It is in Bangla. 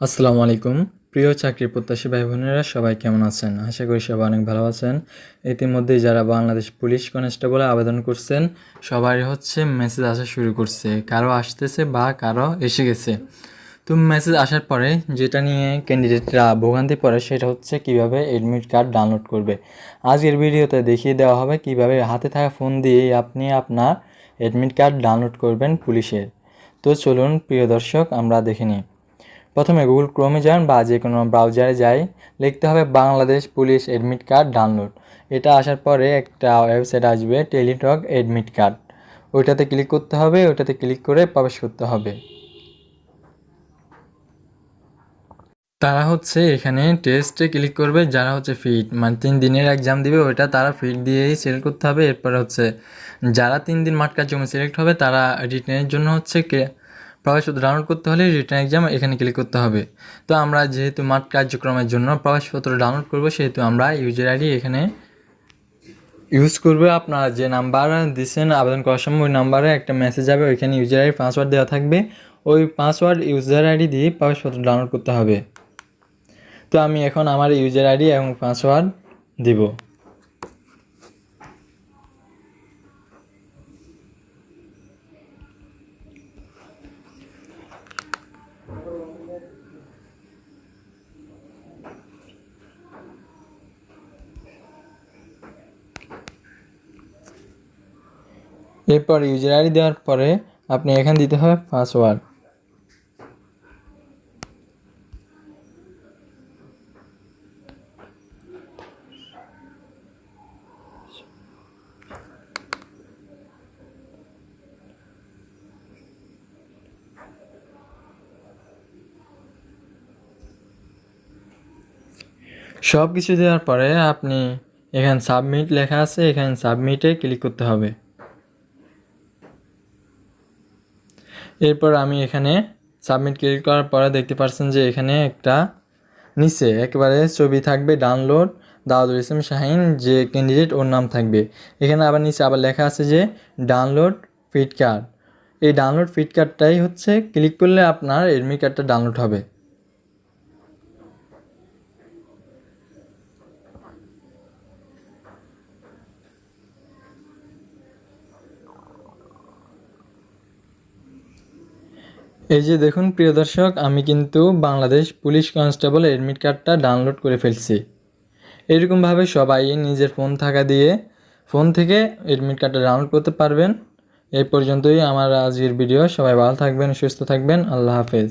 আসসালামু আলাইকুম। প্রিয় চাকরি প্রত্যাশী ভাই বোনেরা সবাই কেমন আছেন? আশা করি সবাই অনেক ভালো আছেন। ইতিমধ্যেই যারা বাংলাদেশ পুলিশ কনস্টেবলে আবেদন করছেন, সবারই হচ্ছে মেসেজ আসা শুরু করছে। কারও আসতেছে বা কারও এসে গেছে। তো মেসেজ আসার পরে যেটা নিয়ে ক্যান্ডিডেটরা ভোগান্তি পড়ে সেটা হচ্ছে কীভাবে এডমিট কার্ড ডাউনলোড করবে। আজকের ভিডিওতে দেখিয়ে দেওয়া হবে কীভাবে হাতে থাকা ফোন দিয়ে আপনি আপনার এডমিট কার্ড ডাউনলোড করবেন পুলিশের। তো চলুন, প্রিয় দর্শক, আমরা দেখে নিই। প্রথমে গুগল ক্রোমে যান বা যে কোনো ব্রাউজারে যাই। লিখতে হবে Bangladesh police admit card download এটা আসার পরে একটা ওয়েবসাইট আসবে টেলিটক অ্যাডমিট কার্ড ওইটাতে ক্লিক করতে হবে, ওইটাতে ক্লিক করে প্রবেশ করতে হবে। তারা হচ্ছে এখানে টেস্টে ক্লিক করবে, যারা হচ্ছে ফিট মানে তিন দিনের এক্সাম দিবে, ওইটা তারা ফিট দিয়েই সিলেক্ট করতে হবে। এরপর হচ্ছে যারা তিন দিন মাঠ কার্যক্রমে সিলেক্ট হবে, তারা রিটেনের জন্য হচ্ছে প্রবেশপত্র ডাউনলোড করতে হলে রিটার্ন এক্সাম এখানে ক্লিক করতে হবে। তো আমরা যেহেতু মাঠ কার্যক্রমের জন্য প্রবেশপত্র ডাউনলোড করব, সেহেতু আমরা ইউজার আইডি এখানে ইউজ করবে। আপনারা যে নাম্বার দিচ্ছেন আবেদন করার সময় ওই নাম্বারে একটা মেসেজ যাবে, ওইখানে ইউজার আইডি পাসওয়ার্ড দেওয়া থাকবে। ওই পাসওয়ার্ড ইউজার আইডি দিয়ে প্রবেশপত্র ডাউনলোড করতে হবে। তো আমি এখন আমার ইউজার আইডি এবং পাসওয়ার্ড দিব। এরপর ইউজার আইডি দেওয়ার পরে আপনি এখানে দিতে হবে পাসওয়ার্ড সব কিছু দেওয়ার পরে আপনি এখানে সাবমিট লেখা আছে, এখানে সাবমিটে ক্লিক করতে হবে। এরপর আমি এখানে সাবমিট ক্লিক করার পরে দেখতে পাচ্ছেন যে এখানে একটা নিচে একেবারে ছবি থাকবে ডাউনলোড দাউদুল ইসলাম শাহিন, যে ক্যান্ডিডেট ওর নাম থাকবে। এখানে আবার নিচে আবার লেখা আছে যে ডাউনলোড ফিট কার্ড এই ডাউনলোড ফিট কার্ডটাই হচ্ছে ক্লিক করলে আপনার এডমিট কার্ডটা ডাউনলোড হবে। এই যে দেখুন, প্রিয় দর্শক, আমি কিন্তু বাংলাদেশ পুলিশ কনস্টেবল এডমিট কার্ডটা ডাউনলোড করে ফেলছি। এরকমভাবে সবাই নিজের ফোন থাকা দিয়ে ফোন থেকে অ্যাডমিট কার্ডটা ডাউনলোড করতে পারবেন। এই পর্যন্তই আমার আজকের ভিডিও। সবাই ভালো থাকবেন, সুস্থ থাকবেন। আল্লাহ হাফেজ।